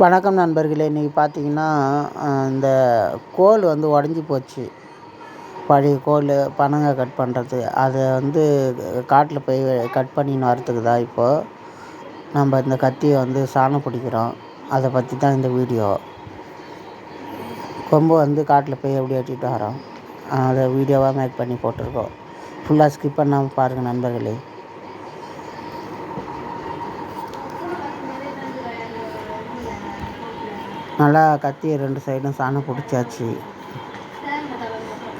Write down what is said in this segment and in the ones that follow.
வணக்கம் நண்பர்களே இன்றைக்கி பார்த்தீங்கன்னா இந்த கோல் வந்து உடஞ்சி போச்சு. பழைய கோல் பனங்க கட் பண்ணுறது அதை வந்து காட்டில் போய் கட் பண்ணின்னு வரத்துக்கு தான் இப்போது நம்ம இந்த கத்தியை வந்து சாணம் பிடிக்கிறோம். அதை பற்றி தான் இந்த வீடியோ. கொம்பு வந்து காட்டில் போய் எப்படி எட்டிகிட்டு வரோம்? அதை வீடியோவாக மேக் பண்ணி போட்டிருக்கோம். ஃபுல்லாக ஸ்கிப் பண்ணாமல் பாருங்கள் நண்பர்களே. நல்லா கத்தியை ரெண்டு சைடும் சாணம் பிடிச்சாச்சு.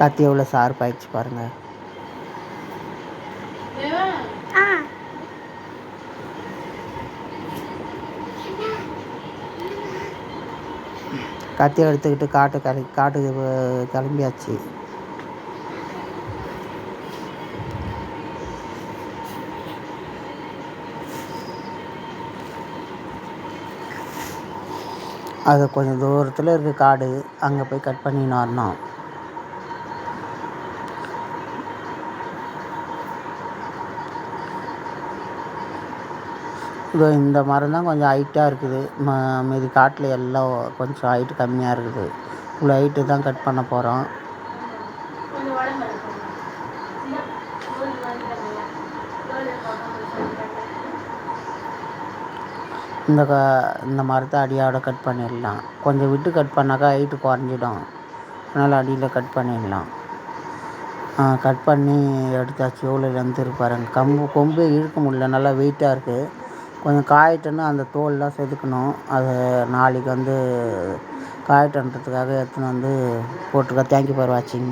கத்தி எவ்வளோ ஷார்ப் பாருங்கள் கத்தியை எடுத்துக்கிட்டு காட்டு கிளி காட்டுக்கு கிளம்பியாச்சு. அது கொஞ்சம் தூரத்தில் இருக்குது காடு. அங்கே போய் கட் பண்ணின்னு வரணும். இதோ இந்த மரம் தான் கொஞ்சம் ஹைட்டாக இருக்குது. ம மீதி காட்டில் எல்லாம் கொஞ்சம் ஹைட்டு கம்மியாக இருக்குது. இவ்வளோ ஹைட்டு தான் கட் பண்ண போகிறோம் இந்த க இந்த மரத்தை அடியோட கட் பண்ணிடலாம். கொஞ்சம் விட்டு கட் பண்ணாக்கா ஹைட்டு குறைஞ்சிடும். அதனால் அடியில் கட் பண்ணிடலாம். கட் பண்ணி எடுத்தாச்சு எவ்வளோ லென்த் இருப்பாருங்க கம்பு கொம்பு இழுக்க முடியல. நல்லா வெயிட்டாக இருக்குது கொஞ்சம் காயிட்டோன்னா அந்த தோல்லாம் செதுக்கணும். அதை நாளைக்கு வந்து காயட்டுன்றதுக்காக எடுத்துன்னு வந்து போட்டிருக்கேன் தேங்க்யூ ஃபார் வாட்சிங்